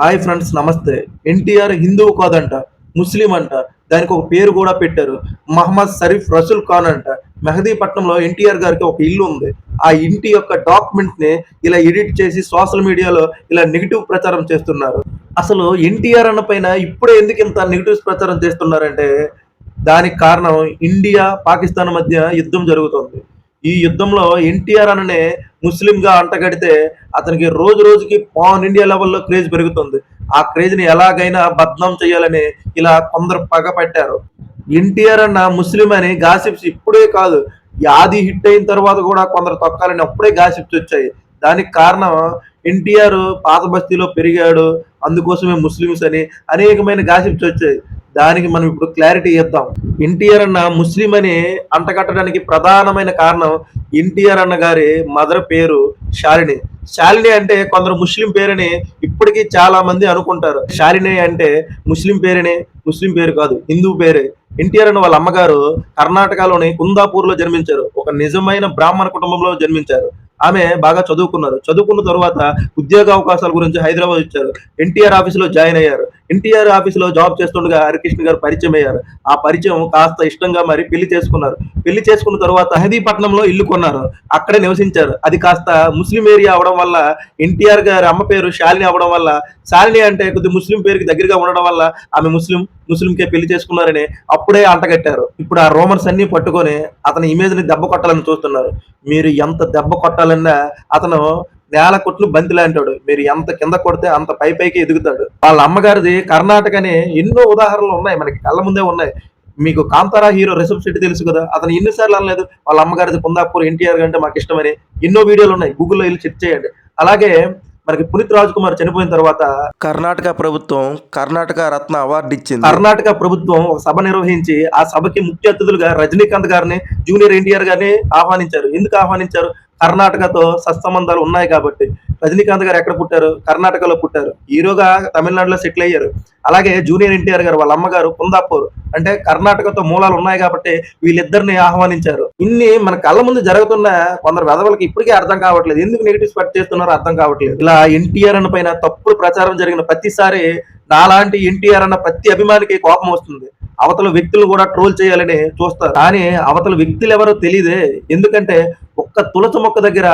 Hi friends నమస్తే. ఎన్టీఆర్ హిందువు కాదంట ముస్లిం అంట. దానికి ఒక పేరు కూడా పెట్టారు. మహమ్మద్ షరీఫ్ రసూల్ ఖాన్ అంట. మెహదీపట్నంలో ఎన్టీఆర్ గారికి ఒక ఇల్లు ఉంది. ఆ ఇంటి యొక్క డాక్యుమెంట్ని ఇలా ఎడిట్ చేసి సోషల్ మీడియాలో ఇలా నెగిటివ్ ప్రచారం చేస్తున్నారు. అసలు ఎన్టీఆర్ అన్న పైన ఇప్పుడే ఎందుకు ఇంత నెగిటివ్స్ ప్రచారం చేస్తున్నారంటే దానికి కారణం ఇండియా పాకిస్తాన్ మధ్య యుద్ధం జరుగుతుంది. ఈ యుద్ధంలో ఎన్టీఆర్ అననే ముస్లింగా అంటగడితే అతనికి రోజు రోజుకి పాన్ ఇండియా లెవెల్లో క్రేజ్ పెరుగుతుంది. ఆ క్రేజ్ని ఎలాగైనా బద్నాం చేయాలని ఇలా కొందరు పగ పట్టారు. ఎన్టీఆర్ అన్న ముస్లిం అని గాసిప్స్ ఇప్పుడే కాదు యాది హిట్ అయిన తర్వాత కూడా కొందరు తొక్కాలని అప్పుడే గాసిప్స్ వచ్చాయి. దానికి కారణం ఎన్టీఆర్ పాత బస్తీలో పెరిగాడు అందుకోసమే ముస్లిమ్స్ అని అనేకమైన గాసిప్స్ వచ్చాయి. దానికి మనం ఇప్పుడు క్లారిటీ ఇద్దాం ఎన్టీఆర్ అన్న ముస్లిం అని అంటగట్టడానికి ప్రధానమైన కారణం ఎన్టీఆర్ అన్న గారి మదర్ పేరు శాలిని. శాలిని అంటే కొందరు ముస్లిం పేరని ఇప్పటికీ చాలా మంది అనుకుంటారు. శాలిని అంటే ముస్లిం పేరునే ముస్లిం పేరు కాదు హిందూ పేరే. ఎన్టీఆర్ అన్న వాళ్ళ అమ్మగారు కర్ణాటకలోని కుందాపూర్లో జన్మించారు. ఒక నిజమైన బ్రాహ్మణ కుటుంబంలో జన్మించారు. ఆమె బాగా చదువుకున్నారు. చదువుకున్న తర్వాత ఉద్యోగ అవకాశాల గురించి హైదరాబాద్ వచ్చారు. ఎన్టీఆర్ ఆఫీసులో జాయిన్ అయ్యారు. ఎన్టీఆర్ ఆఫీసులో జాబ్ చేస్తుండగా హరికృష్ణ గారు పరిచయం అయ్యారు. ఆ పరిచయం కాస్త ఇష్టంగా మరి పెళ్ళి చేసుకున్నారు. పెళ్ళి చేసుకున్న తర్వాత మెహదీపట్నంలో ఇల్లు కొన్నారు. అక్కడే నివసించారు. అది కాస్త ముస్లిం ఏరియా అవడం వల్ల ఎన్టీఆర్ గారి అమ్మ పేరు శాలిని అవడం వల్ల శాలిని అంటే కొద్ది ముస్లిం పేరుకి దగ్గరగా ఉండడం వల్ల ఆమె ముస్లిం ముస్లింకే పెళ్ళి చేసుకున్నారని అప్పుడే అంటగట్టారు. ఇప్పుడు ఆ రోమన్స్ అన్ని పట్టుకొని అతని ఇమేజ్ని దెబ్బ కొట్టాలని చూస్తున్నారు. మీరు ఎంత దెబ్బ కొట్టాలన్నా అతను నేల కొట్లు బంతి లాంటాడు మీరు ఎంత కింద కొడితే అంత పై పైకి ఎదుగుతాడు. వాళ్ళ అమ్మగారిది కర్ణాటక అని ఎన్నో ఉదాహరణలు ఉన్నాయి మనకి కళ్ళ ముందే ఉన్నాయి. మీకు కాంతారా హీరో రిషబ్ శెట్టి తెలుసు కదా? అతను ఎన్నిసార్లు అనలేదు వాళ్ళ అమ్మగారిది కుందాపూర్ ఎన్టీఆర్ అంటే మాకు ఇష్టమని ఎన్నో వీడియోలు ఉన్నాయి. గూగుల్లో వెళ్ళి చెక్ చేయండి. అలాగే మనకి పునీత్ రాజ్ కుమార్ చనిపోయిన తర్వాత కర్ణాటక ప్రభుత్వం కర్ణాటక రత్న అవార్డు ఇచ్చింది. కర్ణాటక ప్రభుత్వం ఒక సభ నిర్వహించి ఆ సభకి ముఖ్య అతిథులుగా రజనీకాంత్ గారిని జూనియర్ ఎన్టీఆర్ గారిని ఆహ్వానించారు. ఎందుకు ఆహ్వానించారు? కర్ణాటకతో సత్సంబంధాలు ఉన్నాయి కాబట్టి రజనీకాంత్ గారు ఎక్కడ పుట్టారు? కర్ణాటకలో పుట్టారు. హీరోగా తమిళనాడులో సెటిల్ అయ్యారు. అలాగే జూనియర్ ఎన్టీఆర్ గారు వాళ్ళ అమ్మగారు కుందాపూర్. అంటే కర్ణాటకతో మూలాలు ఉన్నాయి కాబట్టి వీళ్ళిద్దరిని ఆహ్వానించారు. ఇన్ని మన కళ్ళ ముందు జరుగుతున్న కొందరు వెధవలకి ఇప్పటికే అర్థం కావట్లేదు. ఎందుకు నెగిటివ్ స్పెక్ట్ చేస్తున్నారో అర్థం కావట్లేదు. ఇలా ఎన్టీఆర్ అన్న పైన తప్పుడు ప్రచారం జరిగిన ప్రతిసారి నాలాంటి ఎన్టీఆర్ అన్న ప్రతి అభిమానికి కోపం వస్తుంది. అవతల వ్యక్తులు కూడా ట్రోల్ చేయాలని చూస్తారు. కానీ అవతల వ్యక్తులు ఎవరో తెలియదే ఎందుకంటే ఒక్క తులసి మొక్క దగ్గర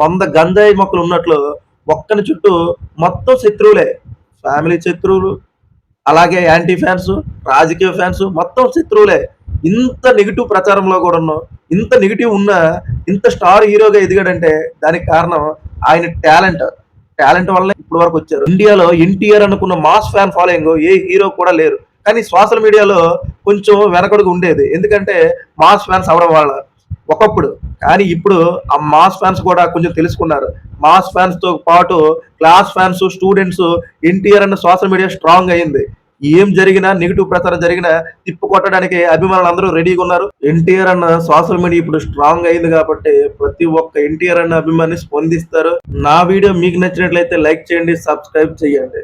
వంద గంజాయి మొక్కలు ఉన్నట్లు ఒక్కని చుట్టూ మొత్తం శత్రువులే. ఫ్యామిలీ శత్రువులు అలాగే యాంటీ ఫ్యాన్స్ రాజకీయ ఫ్యాన్స్ మొత్తం శత్రువులే. ఇంత నెగిటివ్ ప్రచారంలో కూడా ఉన్నాం. ఇంత నెగిటివ్ ఉన్న ఇంత స్టార్ హీరోగా ఎదిగాడంటే దానికి కారణం ఆయన టాలెంట్. టాలెంట్ వల్ల ఇప్పుడు వరకు వచ్చారు. ఇండియాలో ఎన్టీఆర్ అనుకున్న మాస్ ఫ్యాన్ ఫాలోయింగ్ ఏ హీరో కూడా లేరు. కానీ సోషల్ మీడియాలో కొంచెం వెనకడుగు ఉండేది. ఎందుకంటే మాస్ ఫ్యాన్స్ అవడం వల్ల. ఒకప్పుడు. కానీ ఇప్పుడు ఆ మాస్ ఫ్యాన్స్ కూడా కొంచెం తెలుసుకున్నారు. మాస్ ఫ్యాన్స్తో పాటు క్లాస్ ఫ్యాన్స్ స్టూడెంట్స్ ఎన్టీఆర్ అన్న సోషల్ మీడియా స్ట్రాంగ్ అయింది. ఏం జరిగినా నెగిటివ్ ప్రచారం జరిగినా తిప్పు కొట్టడానికి అభిమానులు అందరూ రెడీగా ఉన్నారు. ఎన్టీఆర్ అన్న సోషల్ మీడియా ఇప్పుడు స్ట్రాంగ్ అయింది కాబట్టి ప్రతి ఒక్క ఎన్టీఆర్ అన్న అభిమాని స్పందిస్తారు. నా వీడియో మీకు నచ్చినట్లయితే లైక్ చేయండి సబ్స్క్రైబ్ చేయండి.